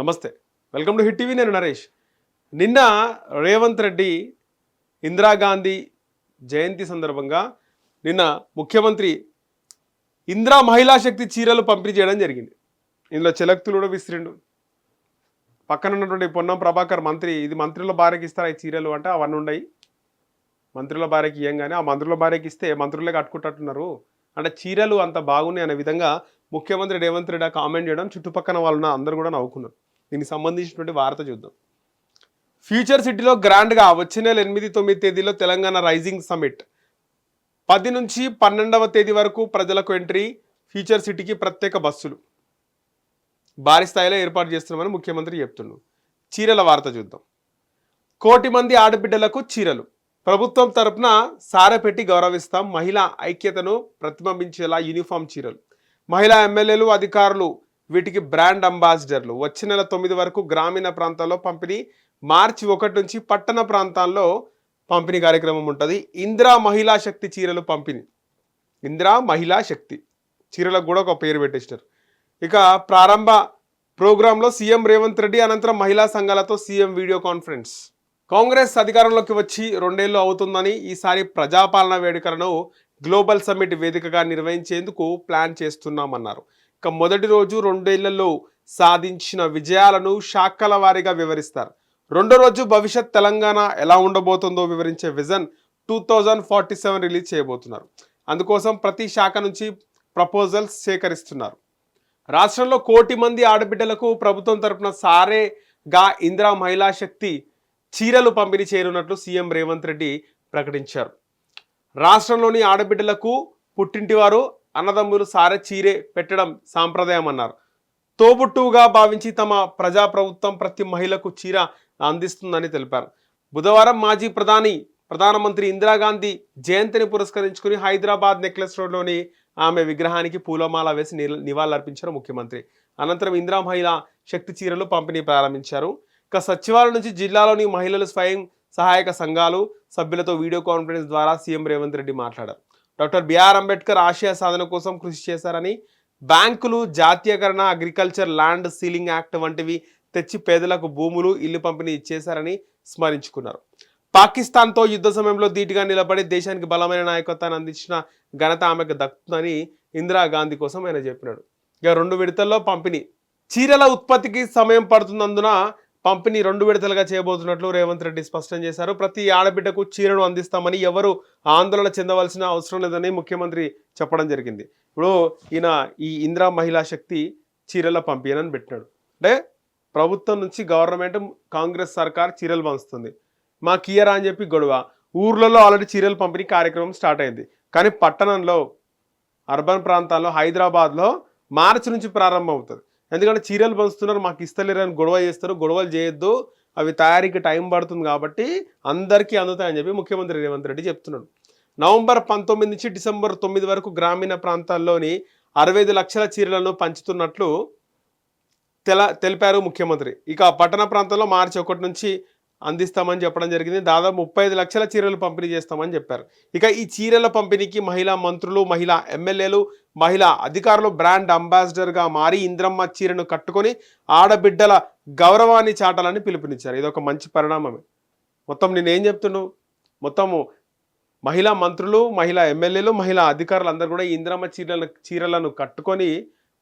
నమస్తే. Welcome to hit TV నేను నరేష్. నిన్న రేవంత్ రెడ్డి ఇందిరాగాంధీ జయంతి సందర్భంగా నిన్న ముఖ్యమంత్రి ఇందిరా మహిళా శక్తి చీరలు పంపిణీ చేయడం జరిగింది. ఇందులో చిలక్తులు కూడా విసిరిండు. పక్కన ఉన్నటువంటి పొన్నం ప్రభాకర్ మంత్రి ఇది మంత్రుల భార్యకి ఇస్తారా ఈ చీరలు అంటే అవన్నీ ఉన్నాయి. మంత్రుల భార్యకి ఇవ్వంగానే ఆ మంత్రుల భార్యకి ఇస్తే మంత్రులే కట్టుకుంటున్నారు. అంటే చీరలు అంత బాగున్నాయి అనే విధంగా ముఖ్యమంత్రి రేవంత్ రెడ్డి కామెంట్ చేయడం చుట్టుపక్కన వాళ్ళున్న అందరూ కూడా నవ్వుకున్నారు. దీనికి సంబంధించినటువంటి వార్త చూద్దాం. ఫ్యూచర్ సిటీలో గ్రాండ్గా వచ్చే నెల ఎనిమిది తొమ్మిది తేదీలో తెలంగాణ రైజింగ్ సమిట్ పది నుంచి పన్నెండవ తేదీ వరకు ప్రజలకు ఎంట్రీ ఫ్యూచర్ సిటీకి ప్రత్యేక బస్సులు. భారీ స్థాయిలో ఏర్పాటు చేస్తున్నామని ముఖ్యమంత్రి చెప్తున్నాడు చీరల వార్త చూద్దాం. కోటి మంది ఆడబిడ్డలకు చీరలు. ప్రభుత్వం తరపున సారపెట్టి గౌరవిస్తాం మహిళా ఐక్యతను ప్రతిబింబించేలా యూనిఫామ్ చీరలు. మహిళా ఎమ్మెల్యేలు అధికారులు వీటికి బ్రాండ్ అంబాసిడర్లు. వచ్చే నెల తొమ్మిది వరకు గ్రామీణ ప్రాంతాల్లో పంపిణీ మార్చి ఒకటి నుంచి పట్టణ ప్రాంతాల్లో పంపిణీ కార్యక్రమం ఉంటుంది. ఇందిరా మహిళా శక్తి చీరలు పంపిణీ. ఇందిరా మహిళా శక్తి చీరలకు కూడా ఒక పేరు పెట్టేసినారు. ఇక ప్రారంభ ప్రోగ్రాంలో సీఎం రేవంత్ రెడ్డి అనంతరం మహిళా సంఘాలతో సీఎం వీడియో కాన్ఫరెన్స్. కాంగ్రెస్ అధికారంలోకి వచ్చి రెండేళ్ళు అవుతుందని ఈసారి ప్రజాపాలన వేడుకలను గ్లోబల్ సమ్మిట్ వేదికగా నిర్వహించేందుకు ప్లాన్ చేస్తున్నామన్నారు. ఇక మొదటి రోజు రెండేళ్ళలో సాధించిన విజయాలను శాఖల వారీగా వివరిస్తారు. రెండో రోజు భవిష్యత్ తెలంగాణ ఎలా ఉండబోతుందో వివరించే vision two thousand forty seven release చేయబోతున్నారు. అందుకోసం ప్రతి శాఖ నుంచి ప్రపోజల్స్ సేకరిస్తున్నారు. రాష్ట్రంలో కోటి మంది ఆడబిడ్డలకు ప్రభుత్వం తరపున సారేగా ఇందిరా మహిళా శక్తి చీరలు పంపిణీ చేయనున్నట్లు సీఎం రేవంత్ రెడ్డి ప్రకటించారు. రాష్ట్రంలోని ఆడబిడ్డలకు పుట్టింటివారు అన్నదమ్ములు సారె చీరే పెట్టడం సాంప్రదాయం అన్నారు తోబుట్టువుగా భావించి తమ ప్రజా ప్రభుత్వం ప్రతి మహిళకు చీర అందిస్తుందని తెలిపారు. బుధవారం మాజీ ప్రధాని ప్రధానమంత్రి ఇందిరాగాంధీ జయంతిని పురస్కరించుకుని హైదరాబాద్ నెక్లెస్ రోడ్లోని ఆమె విగ్రహానికి పూలమాల వేసి నివాళులర్పించారు ముఖ్యమంత్రి. అనంతరం ఇందిరా మహిళా శక్తి చీరలు పంపిణీ ప్రారంభించారు. ఇక సచివాలయం నుంచి జిల్లాలోని మహిళలు స్వయం సహాయక సంఘాలు సభ్యులతో వీడియో కాన్ఫరెన్స్ ద్వారా సీఎం రేవంత్ రెడ్డి మాట్లాడారు. డాక్టర్ బిఆర్ అంబేద్కర్ ఆశయ సాధన కోసం కృషి చేశారని బ్యాంకులు జాతీయకరణ అగ్రికల్చర్ ల్యాండ్ సీలింగ్ యాక్ట్ వంటివి తెచ్చి పేదలకు భూములు ఇల్లు పంపిణీ చేశారని స్మరించుకున్నారు. పాకిస్తాన్తో యుద్ధ సమయంలో ధీటుగా నిలబడి దేశానికి బలమైన నాయకత్వాన్ని అందించిన ఘనత ఆమెకు దక్కుతుందని ఇందిరాగాంధీ కోసం ఆయన చెప్పినాడు. ఇక రెండు విడతల్లో పంపిణీ. చీరల ఉత్పత్తికి సమయం పడుతున్నందున పంపిణీ రెండు విడతలుగా చేయబోతున్నట్లు రేవంత్ రెడ్డి స్పష్టం చేశారు. ప్రతి ఆడబిడ్డకు చీరను అందిస్తామని ఎవరు ఆందోళన చెందవలసిన అవసరం లేదని ముఖ్యమంత్రి చెప్పడం జరిగింది. ఇప్పుడు ఈయన ఈ ఇందిరా మహిళా శక్తి చీరల పంపిణని పెట్టినాడు. అంటే ప్రభుత్వం నుంచి గవర్నమెంట్ కాంగ్రెస్ సర్కార్ చీరలు పంచుతుంది. మా కియరా అని చెప్పి గొడవ. ఊర్లలో ఆల్రెడీ చీరలు పంపిణీ కార్యక్రమం స్టార్ట్ అయింది. కానీ పట్టణంలో అర్బన్ ప్రాంతాల్లో హైదరాబాద్లో మార్చి నుంచి ప్రారంభం అవుతుంది ఎందుకంటే చీరలు పంచుతున్నారు మాకు ఇస్తలేరు అని గొడవ చేస్తారు గొడవలు చేయొద్దు అవి తయారీకి టైం పడుతుంది కాబట్టి అందరికీ అందుతాయని చెప్పి ముఖ్యమంత్రి రేవంత్ రెడ్డి చెప్తున్నాడు. నవంబర్ పంతొమ్మిది నుంచి డిసెంబర్ తొమ్మిది వరకు గ్రామీణ ప్రాంతాల్లోని అరవై ఐదు లక్షల చీరలను పంచుతున్నట్లు తెల తెలిపారు ముఖ్యమంత్రి. ఇక పట్టణ ప్రాంతంలో మార్చి ఒకటి నుంచి అందిస్తామని చెప్పడం జరిగింది. దాదాపు ముప్పై ఐదు లక్షల చీరలు పంపిణీ చేస్తామని చెప్పారు. ఇక ఈ చీరల పంపిణీకి మహిళా మంత్రులు మహిళా ఎమ్మెల్యేలు మహిళా అధికారులు బ్రాండ్ అంబాసిడర్గా మారి ఇంద్రమ్మ చీరను కట్టుకొని ఆడబిడ్డల గౌరవాన్ని చాటాలని పిలుపునిచ్చారు. ఇది ఒక మంచి పరిణామమే. మొత్తం నేనేం చెప్తున్నావు మొత్తము మహిళా మంత్రులు మహిళా ఎమ్మెల్యేలు మహిళా అధికారులు అందరూ కూడా ఇంద్రమ్మ చీరలను చీరలను కట్టుకొని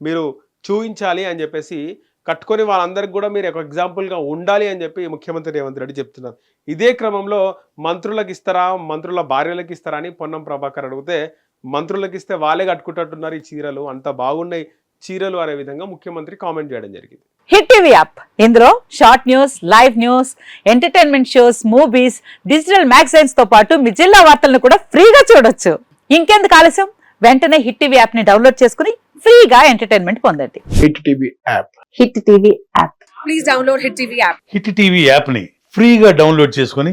మీరు చూపించాలి అని చెప్పేసి కట్టుకొని వాళ్ళందరికీ కూడా మీరు ఒక ఎగ్జాంపుల్గా ఉండాలి అని చెప్పి ముఖ్యమంత్రి రేవంత్ రెడ్డి చెప్తున్నారు. ఇదే క్రమంలో మంత్రులకు ఇస్తారా? మంత్రుల భార్యలకు ఇస్తారా అని పొన్నం ప్రభాకర్ అడిగితే మంత్రులకు ఇస్తే వాళ్ళే కట్టుకుంటున్నారు ఈ చీరలు. అంత బాగున్నాయి చీరలు అనే విధంగా ముఖ్యమంత్రి కామెంట్ చేయడం జరిగింది. Hit TV app. ఇందులో short news live news entertainment shows movies digital మ్యాగజైన్స్తో పాటు మీ జిల్లా వార్తలను కూడా ఫ్రీగా చూడొచ్చు. ఇంకెందుకు ఆలస్యం? వెంటనే హిట్ టీవీ యాప్ని డౌన్లోడ్ చేసుకుని ఫ్రీగా ఎంటర్టైన్మెంట్ పొందండి. Hit TV app. Hit TV app. Please download Hit TV app. Hit TV యాప్ని ఫ్రీగా డౌన్లోడ్ చేసుకొని